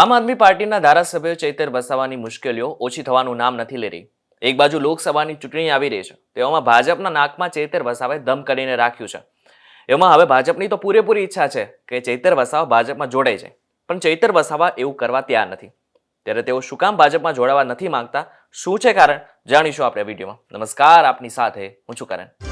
આમ આદમી પાર્ટીના ધારાસભ્ય ચૈતર વસાવાની મુશ્કેલીઓ ઓછી થવાનું નામ નથી લઈ રહી. એક બાજુ લોકસભાની ચૂંટણી આવી રહી છે તેવામાં ભાજપના નાકમાં ચૈતર વસાવાએ દમ કરીને રાખ્યું છે. એમાં હવે ભાજપની તો પૂરેપૂરી ઈચ્છા છે કે ચૈતર વસાવા ભાજપમાં જોડાઈ જાય, પણ ચૈતર વસાવા એવું કરવા તૈયાર નથી. ત્યારે તેઓ શું કામ ભાજપમાં જોડાવા નથી માંગતા, શું છે કારણ, જાણીશું આપણે વિડીયોમાં. નમસ્કાર, આપની સાથે હું છું કરણ.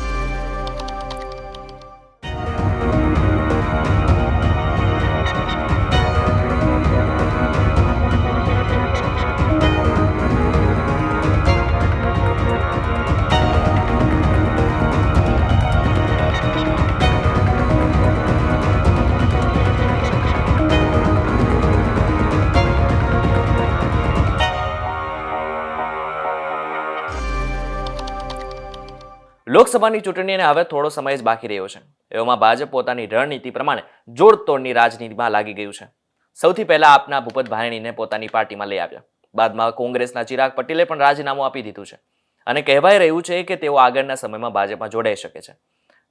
લોકસભાની ચૂંટણીને હવે થોડો સમય જ બાકી રહ્યો છે. એવામાં ભાજપ પોતાની રણનીતિ પ્રમાણે જોડતોડની રાજનીતિમાં લાગી ગયું છે. સૌથી પહેલા આપના ભૂપત ભાયણીને પોતાની પાર્ટીમાં લઈ આવ્યા. બાદમાં કોંગ્રેસના ચિરાગ પટેલે પણ રાજીનામું આપી દીધું છે. અને કહેવાય રહ્યું છે કે તેઓ આગળના સમયમાં ભાજપમાં જોડાઈ શકે છે.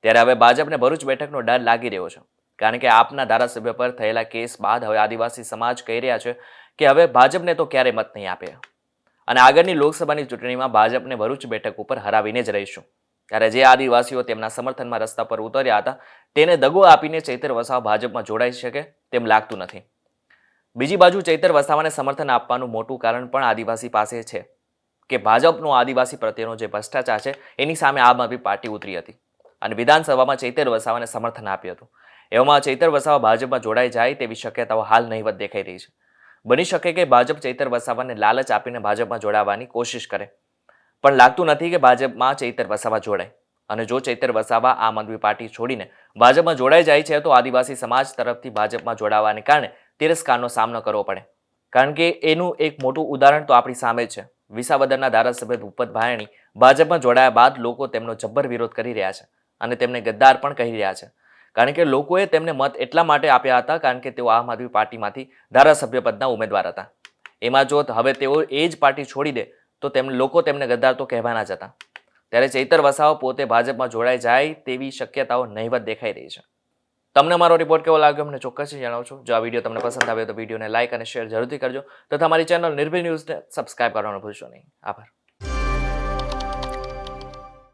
ત્યારે હવે ભાજપને ભરૂચ બેઠકનો ડર લાગી રહ્યો છે. કારણ કે આપના ધારાસભ્ય પર થયેલા કેસ બાદ હવે આદિવાસી સમાજ કહી રહ્યા છે કે હવે ભાજપને તો ક્યારે મત નહીં આપે. અને આગળની લોકસભાની ચૂંટણીમાં ભાજપને ભરૂચ બેઠક ઉપર હરાવીને જ રહીશું. ત્યારે જે આદિવાસીઓ તેમના સમર્થનમાં રસ્તા પર ઉતર્યા હતા, તેને દગો આપીને ચૈતર વસાવા ભાજપમાં જોડાઈ શકે તેમ લાગતું નથી. બીજી બાજુ ચૈતર વસાવાને સમર્થન આપવાનું મોટું કારણ પણ આદિવાસી પાસે છે કે ભાજપનો આદિવાસી પ્રત્યેનો જે ભ્રષ્ટાચાર છે, એની સામે આમ આદમી પાર્ટી ઉતરી હતી અને વિધાનસભામાં ચૈતર વસાવાને સમર્થન આપ્યું હતું. એવામાં ચૈતર વસાવા ભાજપમાં જોડાઈ જાય તેવી શક્યતાઓ હાલ નહીવત દેખાઈ રહી છે. બની શકે કે ભાજપ ચૈતર વસાવાને લાલચ આપીને ભાજપમાં જોડાવાની કોશિશ કરે પણ લાગતું નથી કે ભાજપમાં ચૈતર વસાવા જોડાય. અને જો ચૈતર વસાવા આમ આદમી પાર્ટી છોડીને ભાજપમાં જોડાઈ જાય છે, તો આદિવાસી સમાજ તરફથી ભાજપમાં જોડાવાને કારણે તિરસ્કારનો સામનો કરવો પડે. કારણ કે એનું એક મોટું ઉદાહરણ તો આપણી સામે છે. વિસાવદરના ધારાસભ્ય ભૂપત ભાયણી ભાજપમાં જોડાયા બાદ લોકો તેમનો જબ્બર વિરોધ કરી રહ્યા છે અને તેમને ગદ્દાર પણ કહી રહ્યા છે. કારણ કે લોકોએ તેમને મત એટલા માટે આપ્યા હતા કારણ કે તેઓ આમ આદમી પાર્ટીમાંથી ધારાસભ્ય પદના ઉમેદવાર હતા. એમાં જો હવે તેઓ એ જ પાર્ટી છોડી દે તો તેમને લોકો તેમને ગદ્દાર તો કહેવાના જ હતા. ત્યારે ચૈતર વસાવા પોતે ભાજપમાં જોડાઈ જાય તેવી શક્યતાઓ નહીવત દેખાઈ રહી છે. તમને મારો રિપોર્ટ કેવો લાગ્યો? અમને ચોક્કસથી જણાવજો. જો આ વીડિયો તમને પસંદ આવ્યો તો વિડીયોને લાઇક અને શેર જરૂરથી કરજો. તથા મારી ચેનલ નિર્ભય ન્યૂઝને સબસ્ક્રાઇબ કરવાનું ભૂલશો નહીં. આભાર.